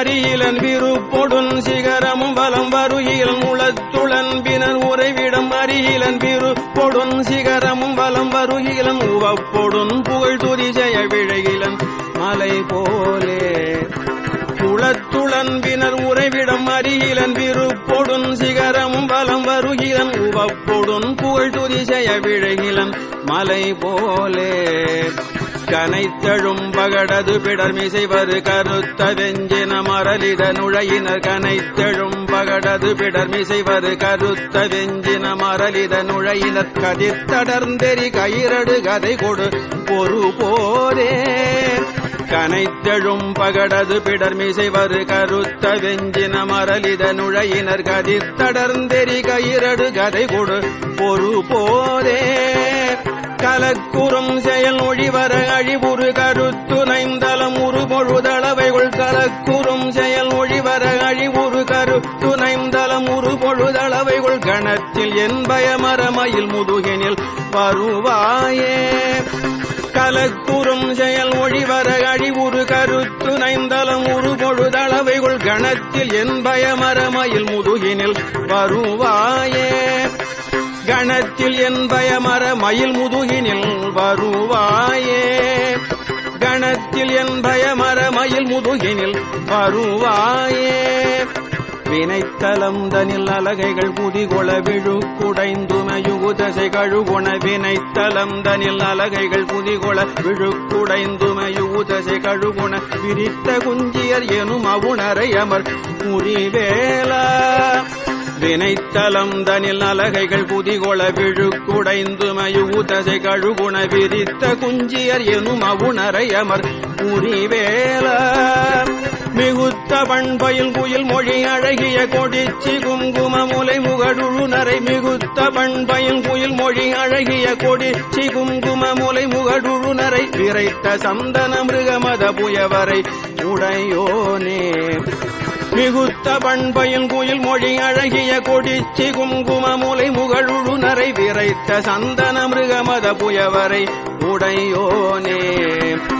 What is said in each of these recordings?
அரியலன் விருப்பொடுன் சிகரமும் வலம் வருகில் முளத்துளன்பினர் உறைவிடம் அரியலன் விருப்பொடுன் சிகரமும் வலம் வருகிலன் உவப்பொடுன் புகழ் துரிஜய விழகிலன் மலை போலே குளத்துளன்பினர் உறைவிடம் அருகிலன் விருப்பொடுன் சிகரமும் பலம் வருகிலன் உவப்பொடுன் புகழ் துரிசெய விழகிலன் மலை போலே. கனைத்தழும் பகடது பிடர் மிசைவரு கருத்த வெஞ்சின மரலிட நுழையினர். கனைத்தழும் பகடது பிடர் மிசைவரு கருத்த வெஞ்சின மரலிட நுழையினர். கதிர்த்தடர்ந்தெறி கயிரடு கதை கொடு பொறு போரே கனைத்தெழும் பகடது பிடர் மிசைவரு கருத்த வெஞ்சின மரலித நுழையினர் கதிர்த்தடர்ந்தெறி கயிரடு கதை கொடு. பொறு போதே கலக்குறும் செயல் ஒழிவர அழிவுறு கருத்துணைந்தலம் உரு பொழுதளவைகள் கலக்குறும் செயல் ஒழிவர அழிவுறு கருத்துணைந்தலம் உரு பொழுதளவைகள் கணத்தில் என் பயமரமையில் முதுகினில் வருவாயே. கலக்குறும் செயல் பொழுதளவைகள் கணத்தில் என் பயமரமயில் முதுகினில் வருவாயே. கணத்தில் என் பயமர மயில் முதுகினில் வருவாயே. கணத்தில் என் பயமர மயில் முதுகினில் வருவாயே. வினைத்தலம் தனில் அலகைகள் குதிகொள விழு குடைந்துமையுகுதசை கழுகுண வினைத்தலம் தனில் அலகைகள் குதிகொள விழுக்குடைந்துமையு குடைந்துமையுகுதசை கழுகுண விரித்த குஞ்சியர் எனும் அவுணரை அமர் முறிவேலா வினைத்தலம் தனில் அலகைகள் புதிகொள விழுக்குடைந்துமையு குடைந்துமையுகுதசை கழுகுண விரித்த குஞ்சியர் எனும் அவுணரை அமர் முறிவேலா பண்பயில் குயில் மொழி அழகிய கொடிச்சி குங்கும முலை முகடுழு நரை மிகுத்த பண்பயில் குயில் மொழி அழகிய கொடிச்சி குங்கும முலை முகடுழு நரை விரைத்த சந்தன மிருகமத புயவரை உடையோனே. மிகுத்த பண்பையில் குயில் மொழி அழகிய கொடிச்சி குங்கும முலை முகழுழு நரை விரைத்த சந்தன மிருகமத புயவரை உடையோனே.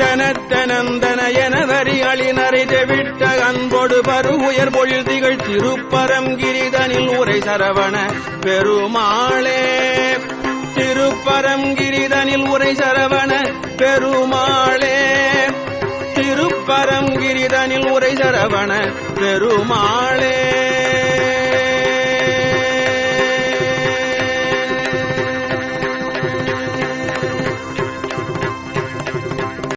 தனத்தனந்தன என வரி அழினரை தெவிட்ட அன்போடு பருகுயர் பொழில் திகழ் திருப்பரங்கிரிதனில் உரை சரவண பெருமாளே. திருப்பரங்கிரிதனில் உரை சரவண பெருமாளே. திருப்பரங்கிரிதனில் உரை சரவண பெருமாளே.